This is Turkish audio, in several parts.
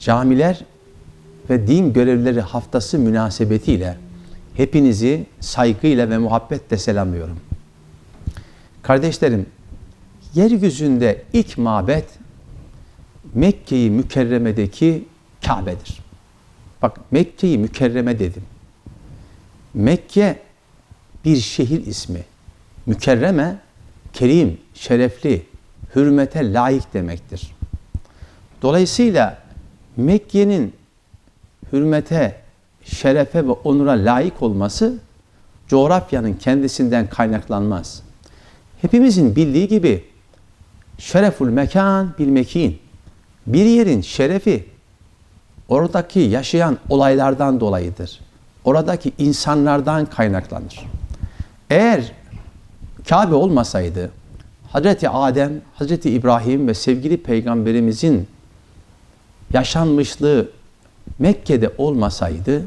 Camiler ve din görevlileri haftası münasebetiyle hepinizi saygıyla ve muhabbetle selamlıyorum. Kardeşlerim, yeryüzünde ilk mabet Mekke-i Mükerreme'deki Kabe'dir. Bak Mekke-i Mükerreme dedim. Mekke bir şehir ismi. Mükerreme, kerim, şerefli, hürmete layık demektir. Dolayısıyla Mekke'nin hürmete, şerefe ve onura layık olması coğrafyanın kendisinden kaynaklanmaz. Hepimizin bildiği gibi şereful mekan bil mekin. Bir yerin şerefi oradaki yaşayan olaylardan dolayıdır. Oradaki insanlardan kaynaklanır. Eğer Kabe olmasaydı Hazreti Adem, Hazreti İbrahim ve sevgili peygamberimizin yaşanmışlığı Mekke'de olmasaydı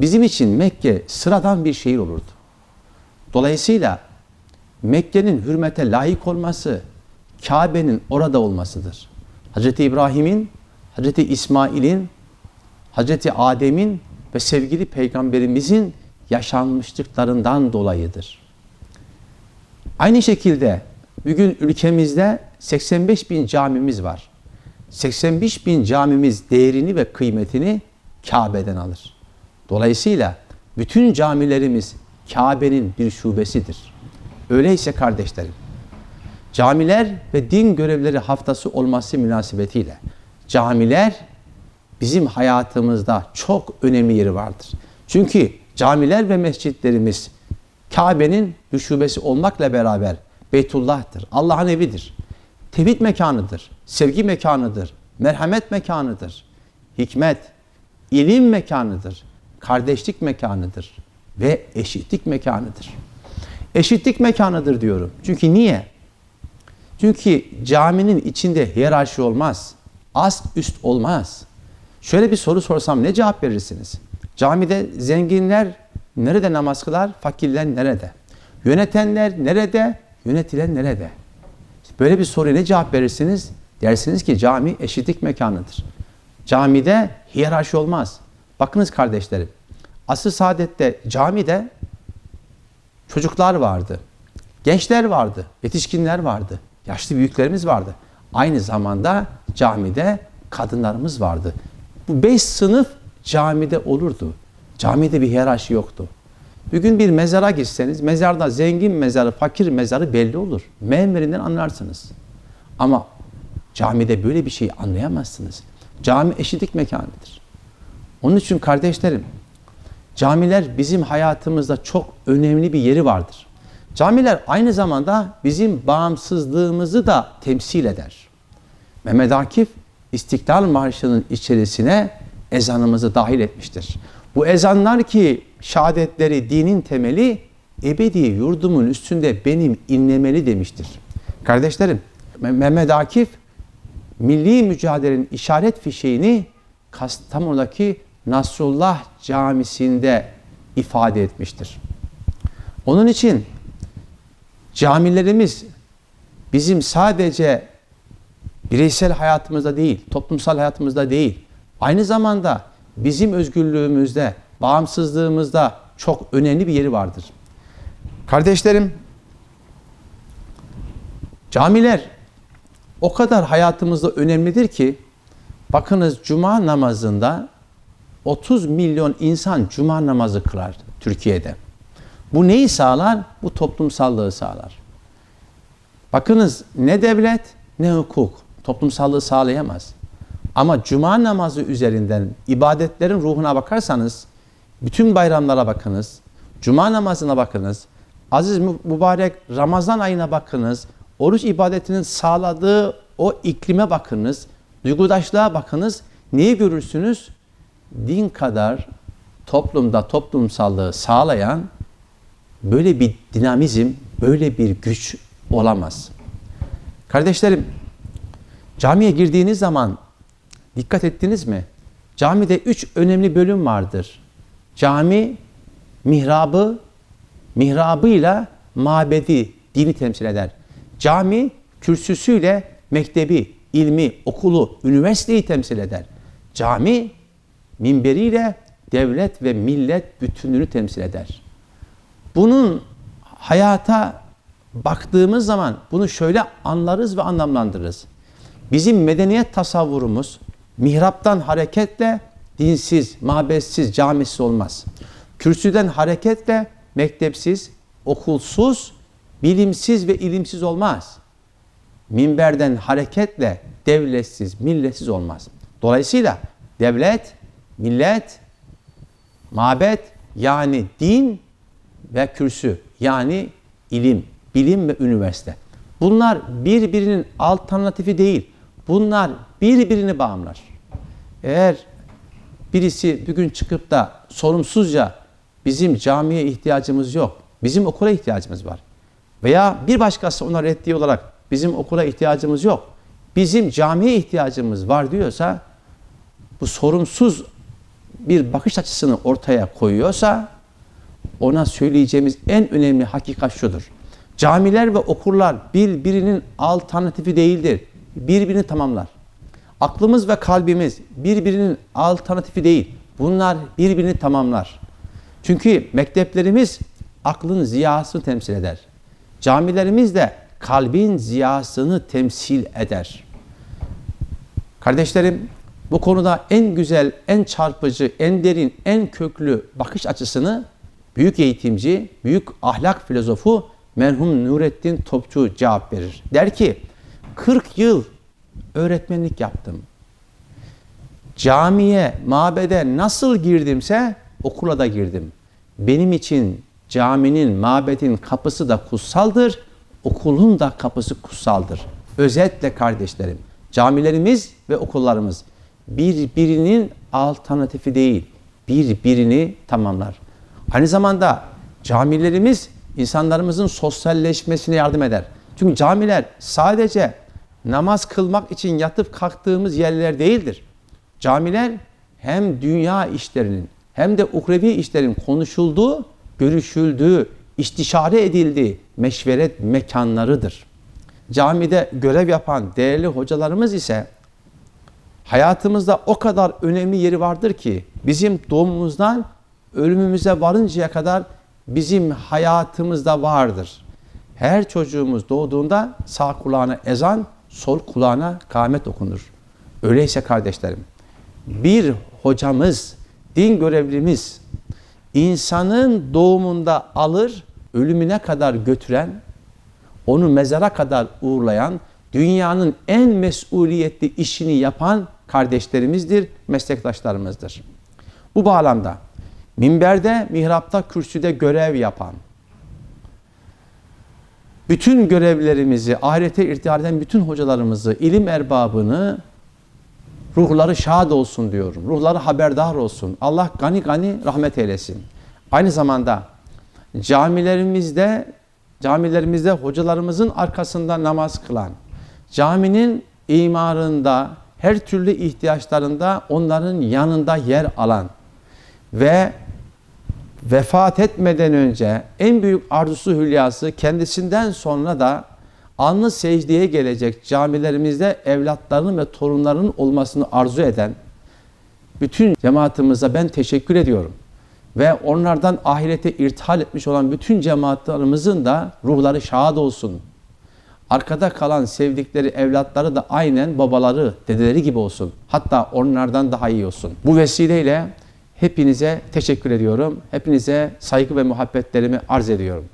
bizim için Mekke sıradan bir şehir olurdu. Dolayısıyla Mekke'nin hürmete layık olması Kabe'nin orada olmasıdır. Hazreti İbrahim'in, Hazreti İsmail'in, Hazreti Adem'in ve sevgili peygamberimizin yaşanmışlıklarından dolayıdır. Aynı şekilde bugün ülkemizde 85 bin camimiz var. 85 bin camimiz değerini ve kıymetini Kabe'den alır. Dolayısıyla bütün camilerimiz Kabe'nin bir şubesidir. Öyleyse kardeşlerim, camiler ve din görevleri haftası olması münasebetiyle camiler bizim hayatımızda çok önemli yeri vardır. Çünkü camiler ve mescitlerimiz Kabe'nin bir şubesi olmakla beraber Beytullah'tır. Allah'ın evidir. Tevhid mekanıdır. Sevgi mekanıdır. Merhamet mekanıdır. Hikmet, ilim mekanıdır. Kardeşlik mekanıdır. Ve eşitlik mekanıdır. Eşitlik mekanıdır diyorum. Çünkü niye? Çünkü caminin içinde hiyerarşi olmaz. Ast üst olmaz. Şöyle bir soru sorsam ne cevap verirsiniz? Camide zenginler nerede namaz kılar? Fakirler nerede? Yönetenler nerede? Yönetilen nerede? Böyle bir soruya ne cevap verirsiniz? Dersiniz ki cami eşitlik mekanıdır. Camide hiyerarşi olmaz. Bakınız kardeşlerim. Asr-ı Saadet'te camide çocuklar vardı. Gençler vardı. Yetişkinler vardı. Yaşlı büyüklerimiz vardı. Aynı zamanda camide kadınlarımız vardı. Bu beş sınıf camide olurdu. Camide bir hiyerarşi yoktu. Bugün bir mezara gitseniz, mezarda zengin mezarı, fakir mezarı belli olur. Mermerinden anlarsınız. Ama camide böyle bir şey anlayamazsınız. Cami eşitlik mekanıdır. Onun için kardeşlerim, camiler bizim hayatımızda çok önemli bir yeri vardır. Camiler aynı zamanda bizim bağımsızlığımızı da temsil eder. Mehmet Akif İstiklal Marşı'nın içerisine ezanımızı dahil etmiştir. Bu ezanlar ki şehadetleri dinin temeli ebedi yurdumun üstünde benim inlemeli demiştir. Kardeşlerim Mehmet Akif milli mücadelenin işaret fişeğini Kastamonu'daki Nasrullah Camisi'nde ifade etmiştir. Onun için camilerimiz bizim sadece bireysel hayatımızda değil, toplumsal hayatımızda değil, aynı zamanda bizim özgürlüğümüzde, bağımsızlığımızda çok önemli bir yeri vardır. Kardeşlerim, camiler o kadar hayatımızda önemlidir ki, bakınız cuma namazında 30 milyon insan cuma namazı kılar Türkiye'de. Bu neyi sağlar? Bu toplumsallığı sağlar. Bakınız ne devlet ne hukuk toplumsallığı sağlayamaz. Ama cuma namazı üzerinden ibadetlerin ruhuna bakarsanız, bütün bayramlara bakınız, cuma namazına bakınız, aziz mübarek Ramazan ayına bakınız, oruç ibadetinin sağladığı o iklime bakınız, duygudaşlığa bakınız, neyi görürsünüz? Din kadar toplumda toplumsallığı sağlayan böyle bir dinamizm, böyle bir güç olamaz. Kardeşlerim, camiye girdiğiniz zaman dikkat ettiniz mi? Camide üç önemli bölüm vardır. Cami, mihrabı, mihrabıyla mabedi, dini temsil eder. Cami, kürsüsüyle mektebi, ilmi, okulu, üniversiteyi temsil eder. Cami minberiyle devlet ve millet bütünlüğünü temsil eder. Bunun hayata baktığımız zaman bunu şöyle anlarız ve anlamlandırırız. Bizim medeniyet tasavvurumuz mihraptan hareketle dinsiz, mabetsiz, camisiz olmaz. Kürsüden hareketle mektepsiz, okulsuz, bilimsiz ve ilimsiz olmaz. Minberden hareketle devletsiz, milletsiz olmaz. Dolayısıyla devlet, millet, mabet yani din ve kürsü yani ilim, bilim ve üniversite. Bunlar birbirinin alternatifi değil. Bunlar birbirini bağımlar. Eğer birisi bugün çıkıp da sorumsuzca bizim camiye ihtiyacımız yok, bizim okula ihtiyacımız var. Veya bir başkası ona reddi olarak bizim okula ihtiyacımız yok, bizim camiye ihtiyacımız var diyorsa bu sorumsuz bir bakış açısını ortaya koyuyorsa ona söyleyeceğimiz en önemli hakikat şudur. Camiler ve okullar birbirinin alternatifi değildir. Birbirini tamamlar. Aklımız ve kalbimiz birbirinin alternatifi değil. Bunlar birbirini tamamlar. Çünkü mekteplerimiz aklın ziyasını temsil eder. Camilerimiz de kalbin ziyasını temsil eder. Kardeşlerim, bu konuda en güzel, en çarpıcı, en derin, en köklü bakış açısını büyük eğitimci, büyük ahlak filozofu merhum Nurettin Topçu cevap verir. Der ki, 40 yıl öğretmenlik yaptım. Camiye, mabede nasıl girdimse okula da girdim. Benim için caminin, mabedin kapısı da kutsaldır, okulun da kapısı kutsaldır. Özetle kardeşlerim, camilerimiz ve okullarımız birbirinin alternatifi değil, birbirini tamamlar. Aynı zamanda camilerimiz insanlarımızın sosyalleşmesine yardım eder. Çünkü camiler sadece namaz kılmak için yatıp kalktığımız yerler değildir. Camiler hem dünya işlerinin hem de ukrevi işlerin konuşulduğu, görüşüldüğü, istişare edildiği meşveret mekanlarıdır. Camide görev yapan değerli hocalarımız ise hayatımızda o kadar önemli yeri vardır ki bizim doğumumuzdan ölümümüze varıncaya kadar bizim hayatımızda vardır. Her çocuğumuz doğduğunda sağ kulağına ezan, sol kulağına kâmet okunur. Öyleyse kardeşlerim, bir hocamız, din görevlimiz, insanın doğumunda alır, ölümüne kadar götüren, onu mezara kadar uğurlayan, dünyanın en mesuliyetli işini yapan kardeşlerimizdir, meslektaşlarımızdır. Bu bağlamda minberde, mihrapta, kürsüde görev yapan, bütün görevlerimizi, ahirete irtihar eden bütün hocalarımızı, ilim erbabını, ruhları şad olsun diyorum. Ruhları haberdar olsun. Allah gani gani rahmet eylesin. Aynı zamanda camilerimizde camilerimizde hocalarımızın arkasında namaz kılan, caminin imarında, her türlü ihtiyaçlarında onların yanında yer alan ve vefat etmeden önce en büyük arzusu hülyası kendisinden sonra da anlı secdeye gelecek camilerimizde evlatlarının ve torunlarının olmasını arzu eden bütün cemaatimize ben teşekkür ediyorum. Ve onlardan ahirete irtihal etmiş olan bütün cemaatlerimizin de ruhları şad olsun. Arkada kalan sevdikleri evlatları da aynen babaları, dedeleri gibi olsun. Hatta onlardan daha iyi olsun. Bu vesileyle hepinize teşekkür ediyorum. Hepinize saygı ve muhabbetlerimi arz ediyorum.